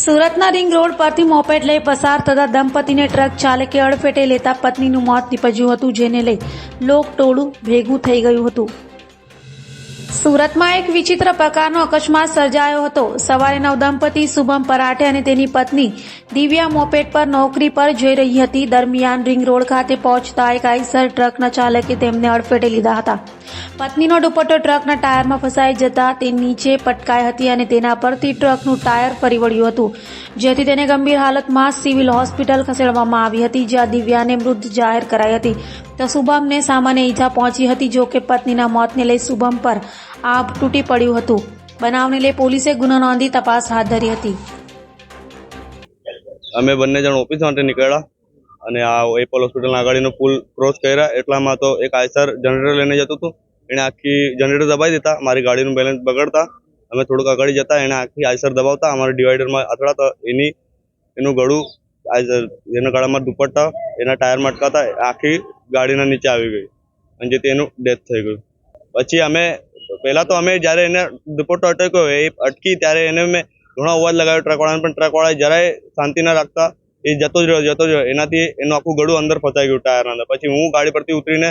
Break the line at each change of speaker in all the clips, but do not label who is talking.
સુરતના ring road પરથી moped લઈ પસાર થતા દંપતીને ટ્રક ચાલકે અડફેટે લેતા પત્નીનું મોત નીપજ્યું હતું, જેને લઈ લોક ટોળું ભેગું થઈ ગયું હતું. સુરતમાં એક વિચિત્ર પ્રકારનો અકસ્માત સર્જાયો હતો. સવારે નવદંપતી શુભમ પરાઠે અને તેની પત્ની દિવ્યા મોપેટ પર નોકરી પર જઈ રહી હતી. દરમિયાન રિંગ રોડ ખાતે પહોંચતા એક આઈસર ટ્રકના ચાલકે તેમને અડફેટે લીધા હતા. પત્નીનો દુપટ્ટો ટ્રકના ટાયરમાં ફસાઈ જતા તે નીચે પટકાઈ હતી અને તેના પરથી ટ્રકનું ટાયર ફરી વળ્યું હતું. જેથી તેને ગંભીર હાલતમાં સિવિલ હોસ્પિટલ ખસેડવામાં આવી હતી, જ્યાં દિવ્યાને મૃત જાહેર કરાઈ હતી. તો શુભમને સામાન્ય ઈજા પહોંચી હતી જો કે પત્નીના મોતને લઈ શુભમ પર આભ તૂટી પડ્યું હતું. બનાવને લઈ પોલીસે ગુનો નોંધી તપાસ હાથ ધરી હતી.
અમે બંને જણ ઓફિસ માટે નીકળ્યા અને આ એપલ હોસ્પિટલના આગળનો પુલ ક્રોસ કર્યા. એટલામાં તો એક આયસર જનરેટર લઈને જતું હતું. એણે આખી જનરેટર દબાવી દીધા. મારી ગાડીનું બેલેન્સ બગડતા. અમે થોડુંક આગળ જતા. એણે આખી આયસર દબાવતા. અમારા ડિવાઈડરમાં અથડાતા. એની, એનું ગળું આયસર એના ગળામાં દુપટ્ટા, એના ટાયરમાં અટકાતા. આખી ગાડીના નીચે આવી ગઈ અને જે તેનું ડેથ થઈ ગયું. પછી અમે, પહેલાં તો અમે જ્યારે એને દુપટ્ટો અટક્યો, એ અટકી ત્યારે એને મેં ઘણો અવાજ લગાવ્યો ટ્રકવાળાને પણ ટ્રકવાળાએ જરાય શાંતિ ના રાખતા, એ જતો જ રહ્યો, જતો જ રહ્યો. એનાથી એનું આખું ગળું અંદર ફસાઈ ગયું ટાયરના અંદર. પછી હું ગાડી પરથી ઉતરીને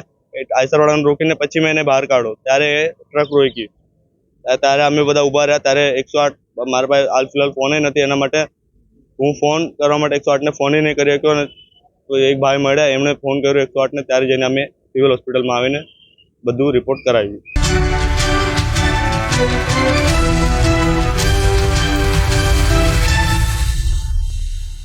આઈસરવાળાને રોકીને પછી મેં એને બહાર કાઢો ત્યારે એ ટ્રક રોકી ત્યારે અમે બધા ઊભા રહ્યા. ત્યારે એકસો આઠ, મારા પાસે હાલ ફિલહાલ ફોને નથી. એના માટે હું ફોન કરવા માટે એકસો આઠને ફોન નહીં કરી શક્યો અને તો એક ભાઈ મળ્યા, એમણે ફોન કર્યો એકસો આઠને ત્યારે જઈને અમે સિવિલ હોસ્પિટલમાં આવીને બધું રિપોર્ટ કરાવ્યું.